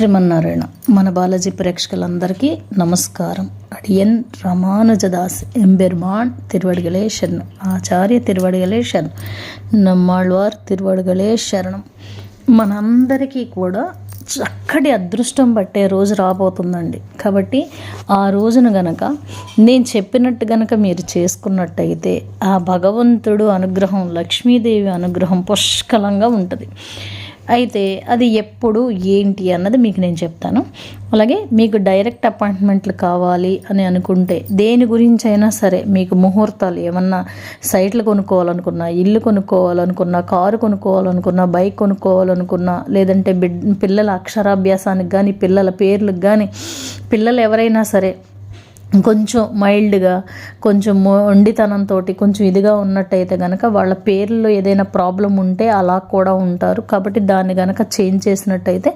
శ్రీమన్నారాయణ. మన బాలాజీ ప్రేక్షకులందరికీ నమస్కారం. అడియన్ రామానుజదాస్ ఎంబెర్మాన్ తిరువడిగలే శరణం ఆచార్య తిరువడిగలే శరణం నమ్మాళ్వార్ తిరువడిగలే శరణం మనందరికీ కూడా చక్కటి అదృష్టం పట్టే రోజు రాబోతుందండి. కాబట్టి ఆ రోజున గనక నేను చెప్పినట్టు గనక మీరు చేసుకున్నట్టయితే ఆ భగవంతుడు అనుగ్రహం లక్ష్మీదేవి అనుగ్రహం పుష్కలంగా ఉంటుంది. అయితే అది ఎప్పుడు ఏంటి అన్నది మీకు నేను చెప్తాను. అలాగే మీకు డైరెక్ట్ అపాయింట్మెంట్లు కావాలి అని అనుకుంటే దేని గురించి అయినా సరే మీకు ముహూర్తాలు ఏమన్నా సైట్లు కొనుక్కోవాలనుకున్నా ఇల్లు కొనుక్కోవాలనుకున్నా కారు కొనుక్కోవాలనుకున్నా బైక్ కొనుక్కోవాలనుకున్నా లేదంటే బిడ్ పిల్లల అక్షరాభ్యాసానికి కానీ పిల్లల పేర్లకు కానీ పిల్లలు ఎవరైనా సరే కొంచెం మైల్డ్గా కొంచెం మొండితనంతో కొంచెం ఇదిగా ఉన్నట్టయితే కనుక వాళ్ళ పేర్లో ఏదైనా ప్రాబ్లం ఉంటే అలా కూడా ఉంటారు. కాబట్టి దాన్ని కనుక చేంజ్ చేసినట్టయితే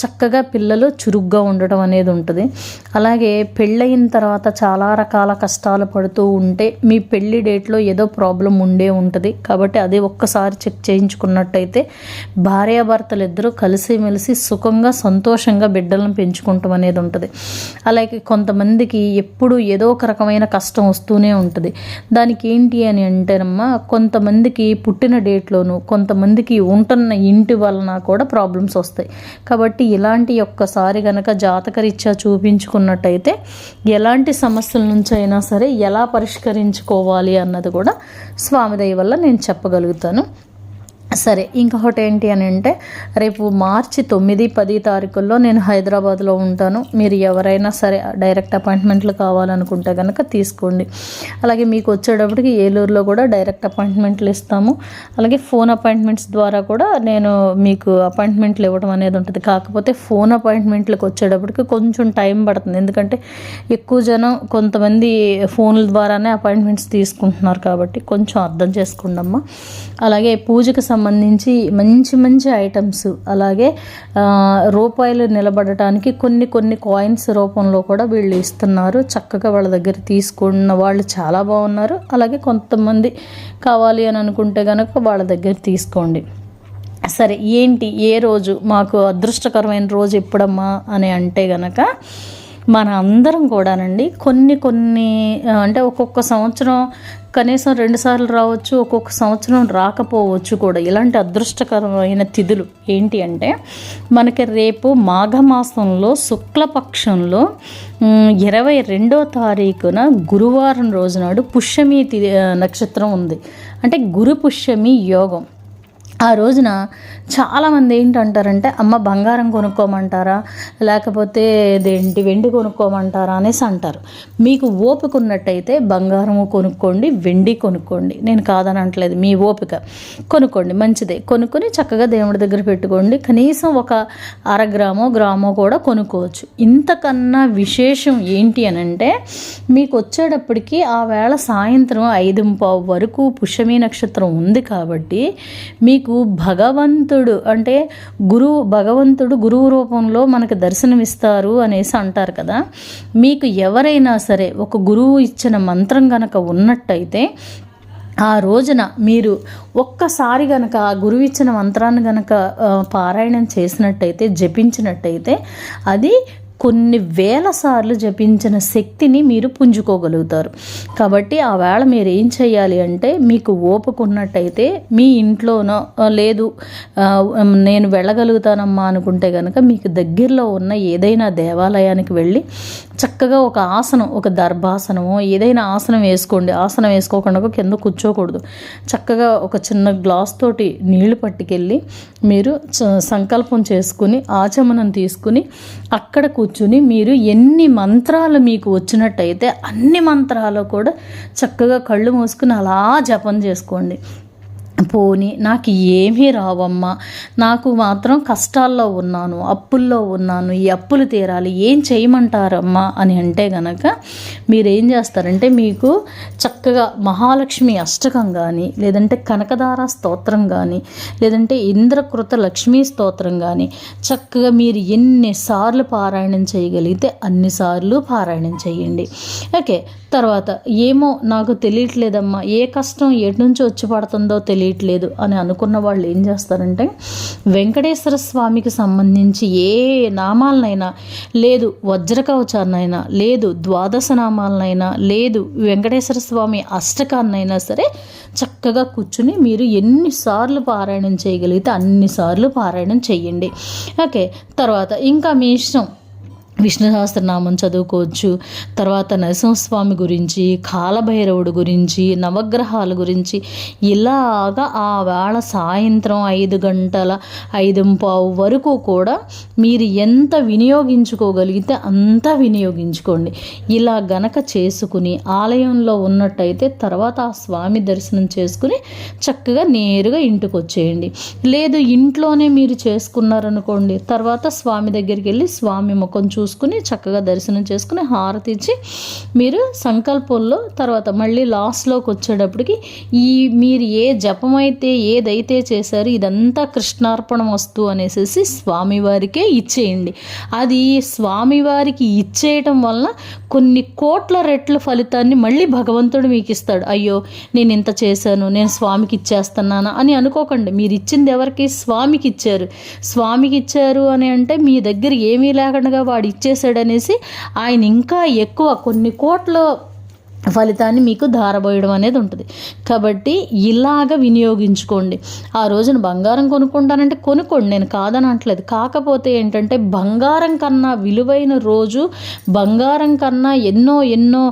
చక్కగా పిల్లలు చురుగ్గా ఉండటం అనేది ఉంటుంది. అలాగే పెళ్ళయిన తర్వాత చాలా రకాల కష్టాలు పడుతూ ఉంటే మీ పెళ్ళి డేట్లో ఏదో ప్రాబ్లం ఉండే ఉంటుంది. కాబట్టి అది ఒక్కసారి చెక్ చేయించుకున్నట్టయితే భార్యాభర్తలు ఇద్దరూ కలిసిమెలిసి సుఖంగా సంతోషంగా బిడ్డలను పెంచుకుంటాం అనేది ఉంటుంది. అలాగే కొంతమందికి ఎప్పుడు ఏదో ఒక రకమైన కష్టం వస్తూనే ఉంటుంది. దానికి ఏంటి అని అంటేనమ్మా కొంతమందికి పుట్టిన డేట్లోను కొంతమందికి ఉంటున్న ఇంటి వలన కూడా ప్రాబ్లమ్స్ వస్తాయి. కాబట్టి ఇలాంటి ఒక్కసారి గనక జాతకరీత్యా చూపించుకున్నట్టయితే ఎలాంటి సమస్యల నుంచి అయినా సరే ఎలా పరిష్కరించుకోవాలి అన్నది కూడా స్వామిదయ వల్ల నేను చెప్పగలుగుతాను. సరే ఇంకొకటి ఏంటి అని అంటే రేపు మార్చి తొమ్మిది పది తారీఖుల్లో నేను హైదరాబాద్లో ఉంటాను. మీరు ఎవరైనా సరే డైరెక్ట్ అపాయింట్మెంట్లు కావాలనుకుంటే కనుక తీసుకోండి. అలాగే మీకు వచ్చేటప్పటికి ఏలూరులో కూడా డైరెక్ట్ అపాయింట్మెంట్లు ఇస్తాము. అలాగే ఫోన్ అపాయింట్మెంట్స్ ద్వారా కూడా నేను మీకు అపాయింట్మెంట్లు ఇవ్వడం అనేది ఉంటుంది. కాకపోతే ఫోన్ అపాయింట్మెంట్లకు వచ్చేటప్పటికి కొంచెం టైం పడుతుంది. ఎందుకంటే ఎక్కువ జనం కొంతమంది ఫోన్ల ద్వారానే అపాయింట్మెంట్స్ తీసుకుంటున్నారు కాబట్టి కొంచెం అర్థం చేసుకోండి అలాగే పూజకు సంబంధించి మంచి మంచి ఐటమ్స్. అలాగే రూపాయలు నిలబడటానికి కొన్ని కొన్ని కాయిన్స్ రూపంలో కూడా వీళ్ళు ఇస్తున్నారు. చక్కగా వాళ్ళ దగ్గర తీసుకున్న వాళ్ళు చాలా బాగున్నారు. అలాగే కొంతమంది కావాలి అని అనుకుంటే కనుక వాళ్ళ దగ్గర తీసుకోండి. సరే ఏంటి? ఏ రోజు? మాకు అదృష్టకరమైన రోజు ఎప్పుడమ్మా? అని అంటే గనక మన అందరం కూడానండి కొన్ని కొన్ని అంటే ఒక్కొక్క సంవత్సరం కనీసం రెండుసార్లు రావచ్చు ఒక్కొక్క సంవత్సరం రాకపోవచ్చు కూడా. ఇలాంటి అదృష్టకరమైన తిథులు ఏంటి అంటే మనకి రేపు మాఘమాసంలో శుక్లపక్షంలో ఇరవై రెండో తారీఖున గురువారం రోజునాడు పుష్యమి తి నక్షత్రం ఉంది. అంటే గురు పుష్యమి యోగం. ఆ రోజున చాలామంది ఏంటంటారంటే అమ్మ బంగారం కొనుక్కోమంటారా? లేకపోతే ఇదేంటి వెండి కొనుక్కోమంటారా? అనేసి అంటారు. మీకు ఓపిక ఉన్నట్టయితే బంగారము కొనుక్కోండి వెండి కొనుక్కోండి. నేను కాదని అంటలేదు మీ ఓపిక. కొనుక్కోండి మంచిదే. కొనుక్కొని చక్కగా దేవుడి దగ్గర పెట్టుకోండి. కనీసం ఒక అర గ్రామో గ్రామో కూడా కొనుక్కోవచ్చు. ఇంతకన్నా విశేషం ఏంటి అని అంటే మీకు వచ్చేటప్పటికి ఆ వేళ సాయంత్రం ఐదు పావు వరకు పుష్యమీ నక్షత్రం ఉంది కాబట్టి మీకు భగవంతుడు అంటే గురువు భగవంతుడు గురువు రూపంలో మనకు దర్శనమిస్తారు అనేసి అంటారు కదా. మీకు ఎవరైనా సరే ఒక గురువు ఇచ్చిన మంత్రం గనక ఉన్నట్టయితే ఆ రోజున మీరు ఒక్కసారి గనక ఆ గురువు ఇచ్చిన మంత్రాన్ని గనక పారాయణం చేసినట్టయితే జపించినట్టయితే అది కొన్ని వేల సార్లు జపించిన శక్తిని మీరు పుంజుకోగలుగుతారు. కాబట్టి ఆ వేళ మీరు ఏం చేయాలి అంటే మీకు ఓపుకున్నట్టయితే మీ ఇంట్లోనో లేదు నేను వెళ్ళగలుగుతానమ్మా అనుకుంటే కనుక మీకు దగ్గరలో ఉన్న ఏదైనా దేవాలయానికి వెళ్ళి చక్కగా ఒక ఆసనం ఒక దర్భాసనమో ఏదైనా ఆసనం వేసుకోండి. ఆసనం వేసుకోకుండా కింద కూర్చోకూడదు. చక్కగా ఒక చిన్న గ్లాస్ తోటి నీళ్ళు పట్టుకెళ్ళి మీరు సంకల్పం చేసుకుని ఆచమనం తీసుకుని అక్కడ కూర్చుని మీరు ఎన్ని మంత్రాలు మీకు వచ్చినట్టయితే అన్ని మంత్రాలు కూడా చక్కగా కళ్ళు మూసుకుని అలా జపం చేసుకోండి. పోని నాకు ఏమీ రావమ్మా. నాకు మాత్రం కష్టాల్లో ఉన్నాను అప్పుల్లో ఉన్నాను. ఈ అప్పులు తీరాలి. ఏం చేయమంటారమ్మా అని అంటే గనక మీరు ఏం చేస్తారంటే మీకు చక్కగా మహాలక్ష్మి అష్టకం కానీ లేదంటే కనకదార స్తోత్రం కానీ లేదంటే ఇంద్రకృత లక్ష్మీ స్తోత్రం కానీ చక్కగా మీరు ఎన్నిసార్లు పారాయణం చేయగలిగితే అన్నిసార్లు పారాయణం చేయండి. ఓకే తర్వాత ఏమో నాకు తెలియట్లేదమ్మా. ఏ కష్టం ఎటు నుంచి వచ్చి పడుతుందో తెలియ చేయట్లేదు అని అనుకున్న వాళ్ళు ఏం చేస్తారంటే వెంకటేశ్వర స్వామికి సంబంధించి ఏ నామాలనైనా లేదు వజ్రకవచాన్నైనా లేదు ద్వాదశ నామాలనైనా లేదు వెంకటేశ్వర స్వామి అష్టకాన్నైనా సరే చక్కగా కూర్చుని మీరు ఎన్నిసార్లు పారాయణం చేయగలిగితే అన్నిసార్లు పారాయణం చేయండి ఓకే తర్వాత ఇంకా మీ ఇష్టం. విష్ణు సహస్రనామం చదువుకోవచ్చు. తర్వాత నరసింహస్వామి గురించి కాలభైరవుడు గురించి నవగ్రహాల గురించి ఇలాగా ఆ వేళ సాయంత్రం ఐదు గంటల ఐదు పావు వరకు కూడా మీరు ఎంత వినియోగించుకోగలిగితే అంత వినియోగించుకోండి. ఇలా గనక చేసుకుని ఆలయంలో ఉన్నట్టయితే తర్వాత ఆ స్వామి దర్శనం చేసుకుని చక్కగా నేరుగా ఇంటికి వచ్చేయండి లేదు ఇంట్లోనే మీరు చేసుకున్నారనుకోండి తర్వాత స్వామి దగ్గరికి వెళ్ళి స్వామి ముఖం చూసి చూసుకుని చక్కగా దర్శనం చేసుకుని హారతి ఇచ్చి మీరు సంకల్పంలో తర్వాత మళ్ళీ లాస్ట్లోకి వచ్చేటప్పటికి ఈ మీరు ఏ జపమైతే ఏదైతే చేశారో ఇదంతా కృష్ణార్పణ వస్తు అనేసి స్వామివారికే ఇచ్చేయండి. అది స్వామివారికి ఇచ్చేయటం వలన కొన్ని కోట్ల రెట్ల ఫలితాన్ని మళ్ళీ భగవంతుడు మీకు ఇస్తాడు. అయ్యో నేను ఇంత చేశాను నేను స్వామికి ఇచ్చేస్తున్నానా అని అనుకోకండి. మీరు ఇచ్చింది ఎవరికి? స్వామికి ఇచ్చారు. స్వామికి ఇచ్చారు అని అంటే మీ దగ్గర ఏమీ లేకుండా వాడి చేశాడనేసి ఆయన ఇంకా ఎక్కువ కొన్ని కోట్ల ఫలితాన్ని మీకు ధారబోయడం అనేది ఉంటుంది. కాబట్టి ఇలాగ వినియోగించుకోండి. ఆ రోజున బంగారం కొనుక్కుంటానంటే కొనుక్కోండి. నేను కాదని అంటలేదు కాకపోతే ఏంటంటే బంగారం కన్నా విలువైన రోజు బంగారం కన్నా ఎన్నో ఎన్నో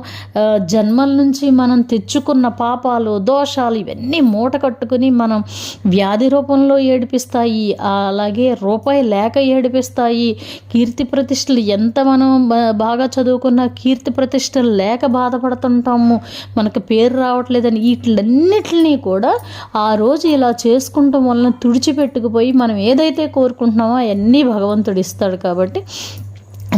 జన్మల నుంచి మనం తెచ్చుకున్న పాపాలు దోషాలు ఇవన్నీ మూట కట్టుకుని మనం వ్యాధి రూపంలో ఏడిపిస్తాయి. అలాగే రూపాయి లేక ఏడిపిస్తాయి. కీర్తి ప్రతిష్టలు ఎంత మనం బాగా చదువుకున్న కీర్తి ప్రతిష్టలు లేక బాధపడుతున్న ఉంటాము మనకు పేరు రావట్లేదని వీటిలన్నిటిని కూడా ఆ రోజు ఇలా చేసుకుంటాం వలన తుడిచిపెట్టుకుపోయి మనం ఏదైతే కోరుకుంటున్నామో అవన్నీ భగవంతుడు ఇస్తాడు కాబట్టి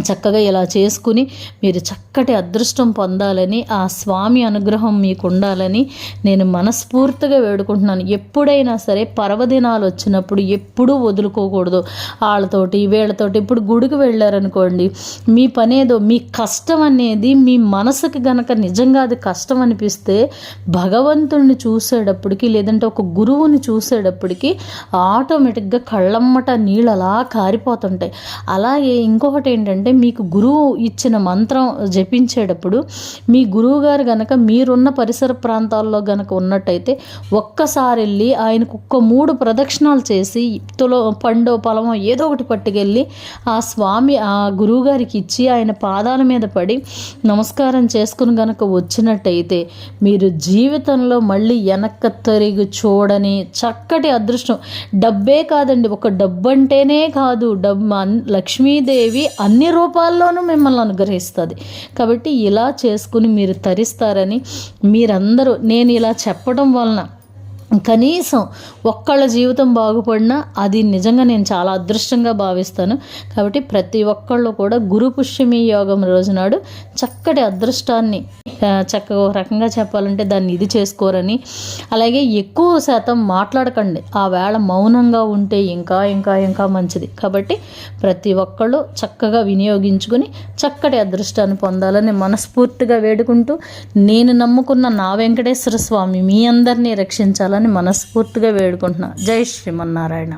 చక్కగా ఇలా చేసుకుని మీరు చక్కటి అదృష్టం పొందాలని ఆ స్వామి అనుగ్రహం మీకు ఉండాలని నేను మనస్ఫూర్తిగా వేడుకుంటున్నాను. ఎప్పుడైనా సరే పర్వదినాలు వచ్చినప్పుడు ఎప్పుడూ వదులుకోకూడదు. వాళ్ళతోటి వీళ్ళతోటి ఇప్పుడు గుడికి వెళ్ళారనుకోండి మీ పనేదో మీ కష్టం అనేది మీ మనసుకి గనక నిజంగా అది కష్టం అనిపిస్తే భగవంతుడిని చూసేటప్పటికి లేదంటే ఒక గురువుని చూసేటప్పటికి ఆటోమేటిక్గా కళ్ళమ్మట నీళ్ళు అలా కారిపోతుంటాయి. అలాగే ఇంకొకటి ఏంటంటే ఏంటంటే మీకు గురువు ఇచ్చిన మంత్రం జపించేటప్పుడు మీ గురువు గారు గనక మీరున్న పరిసర ప్రాంతాల్లో గనక ఉన్నట్టయితే ఒక్కసారి వెళ్ళి ఆయనకు ఒక్క మూడు ప్రదక్షిణాలు చేసి తులో పండో పొలమో ఏదో ఒకటి పట్టుకెళ్ళి ఆ స్వామి ఆ గురువు గారికి ఇచ్చి ఆయన పాదాల మీద పడి నమస్కారం చేసుకుని గనక వచ్చినట్టయితే మీరు జీవితంలో మళ్ళీ వెనక్క తరిగి చూడని చక్కటి అదృష్టం. డబ్బే కాదండి ఒక డబ్బు అంటేనే కాదు. డబ్బు లక్ష్మీదేవి అన్ని రూపాల్లోనూ మిమ్మల్ని అనుగ్రహిస్తుంది. కాబట్టి ఇలా చేసుకుని మీరు తరిస్తారని మీరందరూ నేను ఇలా చెప్పడం వలన కనీసం ఒక్కళ్ళ జీవితం బాగుపడినా అది నిజంగా నేను చాలా అదృష్టంగా భావిస్తాను. కాబట్టి ప్రతి ఒక్కళ్ళు కూడా గురు పుష్యమి యోగం రోజునాడు చక్కటి అదృష్టాన్ని చక్కగా ఒక రకంగా చెప్పాలంటే దాన్ని ఇది చేసుకోరని. అలాగే ఎక్కువ శాతం మాట్లాడకండి. ఆ వేళ మౌనంగా ఉంటే ఇంకా ఇంకా ఇంకా మంచిది. కాబట్టి ప్రతి ఒక్కళ్ళు చక్కగా వినియోగించుకుని చక్కటి అదృష్టాన్ని పొందాలని మనస్ఫూర్తిగా వేడుకుంటూ నేను నమ్ముకున్న నా వెంకటేశ్వర స్వామి మీ అందరినీ రక్షించాలని మనస్ఫూర్తిగా వేడుకుంటున్నా. జై శ్రీమన్నారాయణ.